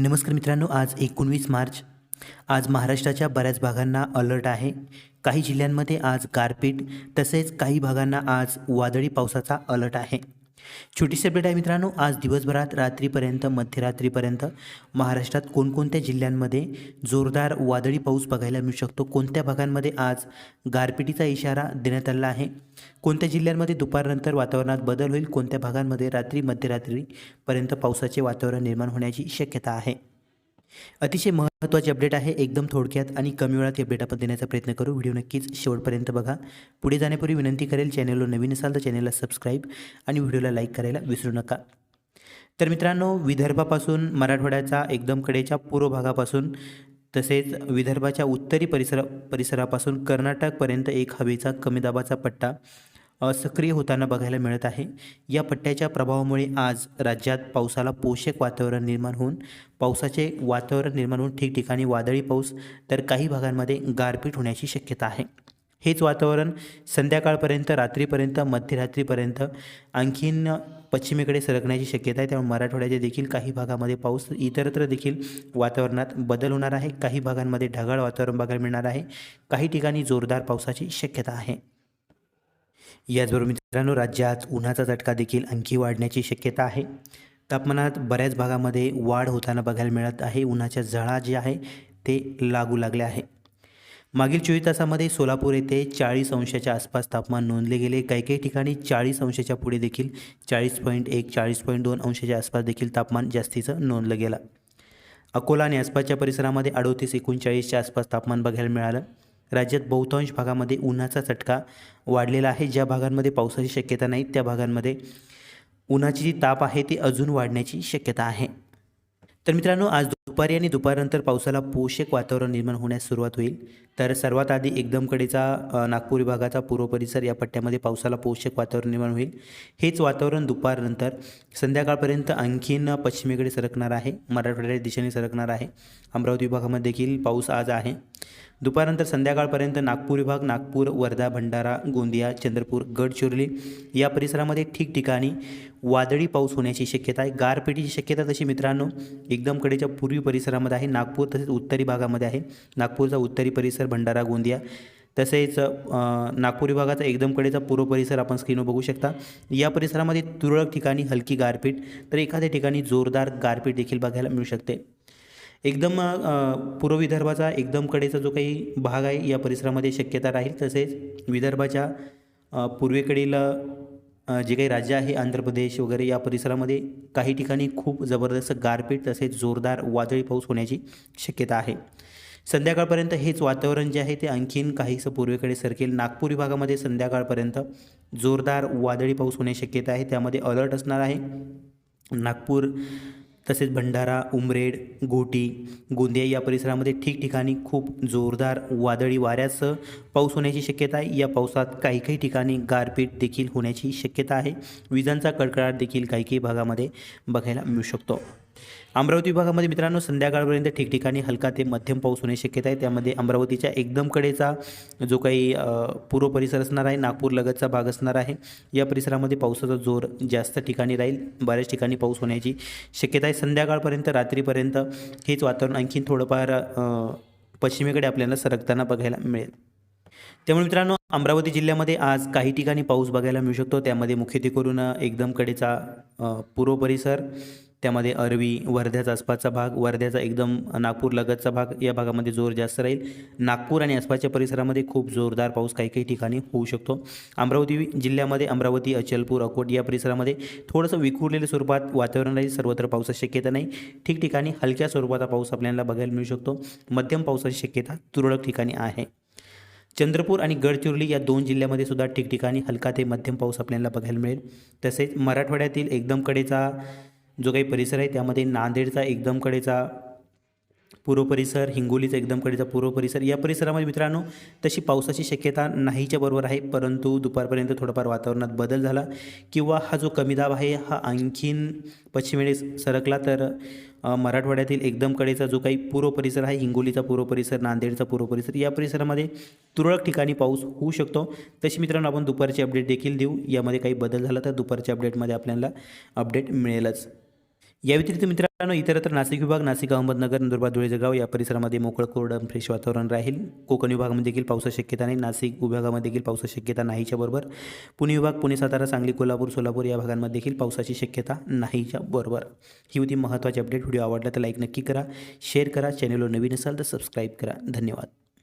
नमस्कार मित्रांनो आज एकोणवीस मार्च. आज महाराष्ट्राच्या बऱ्याच भागांना अलर्ट आहे. काही जिल्ह्यांमध्ये आज गारपीट तसेच काही भागांना आज वादळी पावसाचा अलर्ट आहे. छोटीशी अपडेट आहे मित्रांनो आज दिवसभरात रात्रीपर्यंत मध्यरात्रीपर्यंत महाराष्ट्रात कोणकोणत्या जिल्ह्यांमध्ये जोरदार वादळी पाऊस बघायला मिळू शकतो? कोणत्या भागांमध्ये आज गारपिटीचा इशारा देण्यात आला आहे? कोणत्या जिल्ह्यांमध्ये दुपारनंतर वातावरणात बदल होईल? कोणत्या भागांमध्ये रात्री मध्यरात्रीपर्यंत पावसाचे वातावरण निर्माण होण्याची शक्यता आहे? अतिशय महत्त्वाची अपडेट आहे एकदम थोडक्यात आणि कमी वेळात हे अपडेट आपण देण्याचा प्रयत्न करू. व्हिडिओ नक्कीच शेवटपर्यंत बघा. पुढे जाण्यापूर्वी विनंती करेल चॅनलवर नवीन असाल तर चॅनलला सबस्क्राईब आणि व्हिडिओला लाईक करायला विसरू नका. तर मित्रांनो विदर्भापासून मराठवाड्याचा एकदम कडेच्या पूर्व भागापासून तसेच विदर्भाच्या उत्तरी परिसरा परिसरापासून कर्नाटकपर्यंत एक हवेचा कमी दाबाचा पट्टा सक्रिय होताना बघायला मिळत आहे. या पट्ट्याच्या प्रभावामुळे आज राज्यात पावसाला पोषक वातावरण निर्माण होऊन पावसाचे वातावरण निर्माण होऊन ठिकठिकाणी वादळी पाऊस तर काही भागांमध्ये गारपीट होण्याची शक्यता आहे. हेच वातावरण संध्याकाळपर्यंत रात्रीपर्यंत मध्यरात्रीपर्यंत आणखीन पश्चिमेकडे सरकण्याची शक्यता आहे. त्यामुळे मराठवाड्याच्या देखील काही भागामध्ये पाऊस इतरत्र देखील वातावरणात बदल होणार आहे. काही भागांमध्ये ढगाळ वातावरण बघायला मिळणार आहे. काही ठिकाणी जोरदार पावसाची शक्यता आहे. याचबरोबर मित्रांनो राज्यात उन्हाचा झटका देखील आणखी वाढण्याची शक्यता आहे. तापमानात बऱ्याच भागामध्ये वाढ होताना बघायला मिळत आहे. उन्हाच्या झळा जे आहे ते लागू लागले आहे. मागील चोवीस तासामध्ये सोलापूर येथे चाळीस अंशाच्या आसपास तापमान नोंदले गेले. काही काही ठिकाणी चाळीस अंशाच्या पुढे देखील चाळीस पॉईंट एक चाळीस पॉईंट दोन अंशाच्या आसपास देखील तापमान जास्तीचं नोंदलं गेलं. अकोला आणि आसपासच्या परिसरामध्ये अडोतीस एकोणचाळीसच्या आसपास तापमान बघायला मिळालं. राज्यात बहुतांश भागामध्ये उन्हाचा चटका वाढलेला आहे. ज्या भागांमध्ये पावसाची शक्यता नाही त्या भागांमध्ये उन्हाची जी ताप आहे ती अजून वाढण्याची शक्यता आहे. तर मित्रांनो आज दुपारी आणि दुपारनंतर पावसाला पोषक वातावरण निर्माण होण्यास सुरुवात होईल. तर सर्वात आधी एकदमकडेचा नागपूर विभागाचा पूर्व परिसर या पट्ट्यामध्ये पावसाला पोषक वातावरण निर्माण होईल. हेच वातावरण दुपारनंतर संध्याकाळपर्यंत आणखीन पश्चिमेकडे सरकणार आहे मराठवाड्याच्या दिशेने सरकणार आहे. अमरावती विभागामध्ये देखील पाऊस आज आहे. दुपारनंतर संध्याकाळपर्यंत नागपूर विभाग नागपूर वर्धा भंडारा गोंदिया चंद्रपूर गडचिरोली या परिसरामध्ये ठिकठिकाणी वादळी पाऊस होण्याची शक्यता आहे. गारपेटीची शक्यता तशी मित्रांनो एकदम कडेच्या पूर्वी परिसरामध्ये आहे. नागपूर तसेच उत्तरी भागामध्ये आहे. नागपूरचा उत्तरी परिसर भंडारा गोंदिया तसेच नागपूर विभागाचा एकदम कडेचा पूर्व परिसर आपण स्क्रीनवर बघू शकता. या परिसरामध्ये तुरळक ठिकाणी हलकी गारपीट तर एखाद्या ठिकाणी जोरदार गारपीट देखील बघायला मिळू शकते. एकदम पूर्व विदर्भाचा एकदम कडेचा जो काही भाग आहे या परिसरामध्ये शक्यता राहील. तसेच विदर्भाच्या पूर्वेकडील जे काही राज्य आहे आंध्र प्रदेश वगैरे या परिसरामध्ये काही ठिकाणी खूप जबरदस्त गारपीट तसेच जोरदार वादळी पाऊस होण्याची शक्यता आहे. संध्याकाळपर्यंत हेच वातावरण जे आहे ते आणखीन काहीसं पूर्वेकडे सरकेल. नागपूर विभागामध्ये संध्याकाळपर्यंत जोरदार वादळी पाऊस होण्याची शक्यता आहे. त्यामध्ये अलर्ट असणार आहे. नागपूर तसेच भंडारा उमरेड घोटी गोंदिया या परिसरामध्ये ठिकठिकाणी खूप जोरदार वादळी वाऱ्यासह पाऊस होण्याची शक्यता आहे. या पावसात काही काही ठिकाणी गारपीट देखील होण्याची शक्यता आहे. विजांचा कडकडाट देखील काही काही भागामध्ये बघायला मिळू शकतो. अमरावती विभागामध्ये मित्रांनो संध्याकाळपर्यंत ठिकठिकाणी हलका ते मध्यम पाऊस होण्याची शक्यता आहे. त्यामध्ये अमरावतीच्या एकदम कडेचा जो काही पूर्व परिसर असणार आहे नागपूर लगतचा भाग असणार आहे या परिसरामध्ये पावसाचा जोर जास्त ठिकाणी राहील. बऱ्याच ठिकाणी पाऊस होण्याची शक्यता आहे. संध्याकाळपर्यंत रात्रीपर्यंत हेच वातावरण आणखीन थोडंफार पश्चिमेकडे आपल्याला सरकताना बघायला मिळेल. त्यामुळे मित्रांनो अमरावती जिल्ह्यामध्ये आज काही ठिकाणी पाऊस बघायला मिळू शकतो. त्यामध्ये मुख्यत्वे करून एकदम कडेचा पूर्व परिसर त्यामध्ये अरवी वर्ध्याचा आसपासचा भाग वर्ध्याचा एकदम नागपूर लगतचा भाग या भागामध्ये जोर जास्त राहील. नागपूर आणि आसपासच्या परिसरामध्ये खूप जोरदार पाऊस काही काही ठिकाणी होऊ शकतो. अमरावती जिल्ह्यामध्ये अमरावती अचलपूर अकोट या परिसरामध्ये थोडंसं विखुरलेल्या स्वरूपात वातावरण राहील. सर्वत्र पावसाची शक्यता नाही. ठिकठिकाणी हलक्या स्वरूपाचा पाऊस आपल्याला बघायला मिळू शकतो. मध्यम पावसाची शक्यता तुरळक ठिकाणी आहे. चंद्रपूर आणि गडचिरोली या दोन जिल्ह्यामध्ये सुद्धा ठिकठिकाणी हलका ते मध्यम पाऊस आपल्याला बघायला मिळेल. तसेच मराठवाड्यातील एकदम कडेचा जो काही परिसर आहे त्यामध्ये नांदेडचा एकदम कडेचा पूर्व परिसर हिंगोलीचा एकदम कडेचा पूर्व परिसर या परिसरामध्ये मित्रांनो तशी पावसाची शक्यता नाहीच्या बरोबर आहे परंतु दुपारपर्यंत थोडंफार वातावरणात बदल झाला किंवा हा जो कमी दाब आहे हा आणखीन पश्चिमेकडे सरकला तर मराठवाड्यातील एकदम कडेचा जो काही पूर्व परिसर आहे हिंगोलीचा पूर्व परिसर नांदेडचा पूर्व परिसर या परिसरामध्ये तुरळक ठिकाणी पाऊस होऊ शकतो. तशी मित्रांनो आपण दुपारची अपडेट देखील देऊ. यामध्ये काही बदल झाला तर दुपारच्या अपडेटमध्ये आपल्याला अपडेट मिळेलच. या व्यतिरिक्त मित्रांनो इतरत्र नाशिक विभाग नाशिक अहमदनगर नंदुरबार धुळे जळगाव या परिसरामध्ये मोकळं कोरडं फ्रेश वातावरण राहील. कोकण विभागामध्ये देखील पावसाची शक्यता नाही. नाशिक विभागामध्ये देखील पावसाची शक्यता नाहीच्या बरोबर. पुणे विभाग पुणे सातारा सांगली कोल्हापूर सोलापूर या भागांमध्ये देखील पावसाची शक्यता नाहीच्या बरोबर. ही होती महत्त्वाची अपडेट. व्हिडिओ आवडला तर लाईक नक्की करा शेअर करा. चॅनलवर नवीन असाल तर सबस्क्राईब करा. धन्यवाद.